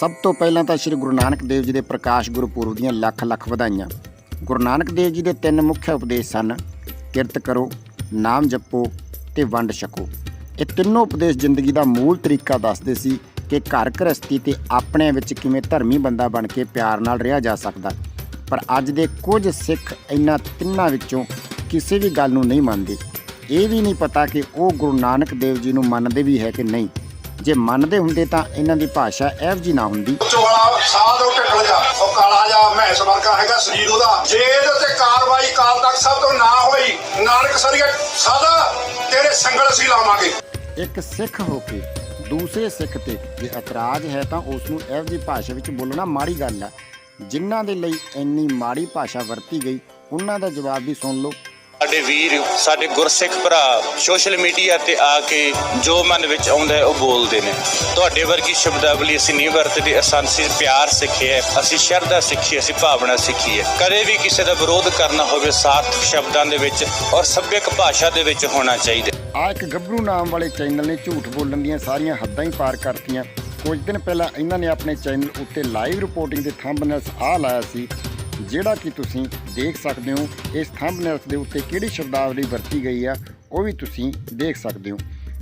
ਸਭ ਤੋਂ ਪਹਿਲਾਂ ਤਾਂ ਸ੍ਰੀ ਗੁਰੂ ਨਾਨਕ ਦੇਵ ਜੀ ਦੇ ਪ੍ਰਕਾਸ਼ ਗੁਰਪੁਰਬ ਦੀਆਂ ਲੱਖ ਲੱਖ ਵਧਾਈਆਂ। ਗੁਰੂ ਨਾਨਕ ਦੇਵ ਜੀ ਦੇ ਤਿੰਨ ਮੁੱਖ ਉਪਦੇਸ਼ ਸਨ, ਕਿਰਤ ਕਰੋ, ਨਾਮ ਜਪੋ ਤੇ ਵੰਡ ਛਕੋ। ਇਹ ਤਿੰਨੋਂ ਉਪਦੇਸ਼ ਜ਼ਿੰਦਗੀ ਦਾ ਮੂਲ ਤਰੀਕਾ ਦੱਸਦੇ ਸੀ ਕਿ ਘਰ ਗ੍ਰਸਤੀ ਤੇ ਆਪਣੇ ਵਿੱਚ ਕਿਵੇਂ ਧਰਮੀ ਬੰਦਾ ਬਣ ਕੇ ਪਿਆਰ ਨਾਲ ਰਿਹਾ ਜਾ ਸਕਦਾ। ਪਰ ਅੱਜ ਦੇ ਕੁਝ ਸਿੱਖ ਇਹਨਾਂ ਤਿੰਨਾਂ ਵਿੱਚੋਂ ਕਿਸੇ ਵੀ ਗੱਲ ਨੂੰ ਨਹੀਂ ਮੰਨਦੇ। ਇਹ ਵੀ ਨਹੀਂ ਪਤਾ ਕਿ ਉਹ ਗੁਰੂ ਨਾਨਕ ਦੇਵ ਜੀ ਨੂੰ ਮੰਨਦੇ ਵੀ ਹੈ ਕਿ ਨਹੀਂ। ਜੇ ਮੰਨਦੇ ਹੁੰਦੇ ਤਾਂ ਇਹਨਾਂ ਦੀ ਭਾਸ਼ਾ ਇਹੋ ਜਿਹੀ ਨਾ ਹੁੰਦੀ। ਚੋਲਾ ਸਾਧ ਉਹ ਢਿੱਕਲ ਜਾ ਉਹ ਕਾਲਾ ਜਾ ਮੈਸ ਵਰਗਾ ਹੈਗਾ ਸਰੀਰ ਉਹਦਾ। ਜੇ ਇਹਦੇ ਉੱਤੇ ਕਾਰਵਾਈ ਕਾਲ ਤੱਕ ਸਭ ਤੋਂ ਨਾ ਹੋਈ। ਨਾਨਕ ਸਰੀਏ ਸਾਦਾ ਤੇਰੇ ਸੰਗਲ ਅਸੀਂ ਲਾਵਾਂਗੇ। ਇੱਕ ਸਿੱਖ ਹੋ ਕੇ ਦੂਸਰੇ ਸਿੱਖ ਤੇ ਜੇ ਇਤਰਾਜ਼ ਹੈ ਤਾਂ ਉਸ ਨੂੰ ਇਹੋ ਜਿਹੀ ਭਾਸ਼ਾ ਵਿੱਚ ਬੋਲਣਾ ਮਾੜੀ ਗੱਲ ਆ। ਜਿਨ੍ਹਾਂ ਦੇ ਲਈ ਇੰਨੀ ਮਾੜੀ ਭਾਸ਼ਾ ਵਰਤੀ ਗਈ ਉਹਨਾਂ ਦਾ ਜਵਾਬ ਵੀ ਸੁਣ ਲਓ। ਸਾਡੇ ਵੀਰ, ਸਾਡੇ ਗੁਰਸਿੱਖ ਭਰਾ ਸੋਸ਼ਲ ਮੀਡੀਆ ਤੇ ਆ ਕੇ ਜੋ ਮਨ ਵਿੱਚ ਆਉਂਦਾ ਉਹ ਬੋਲਦੇ ਨੇ। ਤੁਹਾਡੇ ਵਰਗੀ ਸ਼ਬਦਾਵਲੀ ਅਸੀਂ ਨਹੀਂ ਵਰਤਦੇ ਅਸਾਂਸੀ ਪਿਆਰ ਸਿੱਖਿਆ ਅਸੀਂ ਸ਼ਰਧਾ ਸਿੱਖੀ ਅਸੀਂ ਭਾਵਨਾ ਸਿੱਖੀ ਹੈ। ਕਦੇ ਵੀ ਕਿਸੇ ਦਾ ਵਿਰੋਧ ਕਰਨਾ ਹੋਵੇ, ਸਾਰਥਕ ਸ਼ਬਦਾਂ ਦੇ ਵਿੱਚ ਔਰ ਸੱਭਿਅਕ ਭਾਸ਼ਾ ਦੇ ਵਿੱਚ ਹੋਣਾ ਚਾਹੀਦਾ ਆ ਇੱਕ ਗੱਭਰੂ ਨਾਮ ਵਾਲੇ ਚੈਨਲ ਨੇ ਝੂਠ ਬੋਲਣ ਦੀਆਂ ਸਾਰੀਆਂ ਹੱਦਾਂ ਹੀ ਪਾਰ ਕਰਤੀਆਂ। ਕੁਝ ਦਿਨ ਪਹਿਲਾਂ ਇਹਨਾਂ ਨੇ ਆਪਣੇ ਚੈਨਲ ਉੱਤੇ ਲਾਈਵ ਰਿਪੋਰਟਿੰਗ ਦੇ ਥੰਬਨੇਲਸ ਆ ਲਾਇਆ ਸੀ। ਜਿਹੜਾ ਕਿ ਤੁਸੀਂ ਦੇਖ ਸਕਦੇ ਹੋ, ਇਸ ਥੰਬਨੇਲਸ ਦੇ ਉੱਤੇ ਕਿਹੜੀ ਸ਼ਬਦਾਵਲੀ ਵਰਤੀ ਗਈ ਆ, ਉਹ ਵੀ ਤੁਸੀਂ ਦੇਖ ਸਕਦੇ ਹੋ।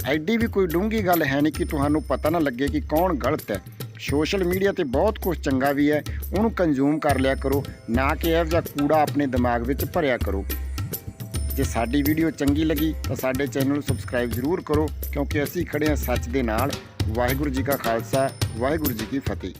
ਐਡੀ ਵੀ ਕੋਈ ਡੂੰਘੀ ਗੱਲ ਹੈ ਨਹੀਂ ਕਿ ਤੁਹਾਨੂੰ ਪਤਾ ਨਾ ਲੱਗੇ ਕਿ ਕੌਣ ਗਲਤ ਹੈ। ਸੋਸ਼ਲ ਮੀਡੀਆ ਤੇ ਬਹੁਤ ਕੁਝ ਚੰਗਾ ਵੀ ਹੈ, ਉਹਨੂੰ ਕੰਜ਼ੂਮ ਕਰ ਲਿਆ ਕਰੋ, ਨਾ ਕਿ ਇਹੋ ਜਿਹਾ ਕੂੜਾ ਆਪਣੇ ਦਿਮਾਗ ਵਿੱਚ ਭਰਿਆ ਕਰੋ। ਜੇ ਸਾਡੀ ਵੀਡੀਓ ਚੰਗੀ ਲੱਗੀ ਤਾਂ ਸਾਡੇ ਚੈਨਲ ਨੂੰ ਸਬਸਕ੍ਰਾਈਬ ਜ਼ਰੂਰ ਕਰੋ, ਕਿਉਂਕਿ ਅਸੀਂ ਖੜੇ ਹਾਂ ਸੱਚ ਦੇ ਨਾਲ। ਵਾਹਿਗੁਰੂ ਜੀ ਕਾ ਖਾਲਸਾ, ਵਾਹਿਗੁਰੂ ਜੀ ਕੀ ਫਤਿਹ।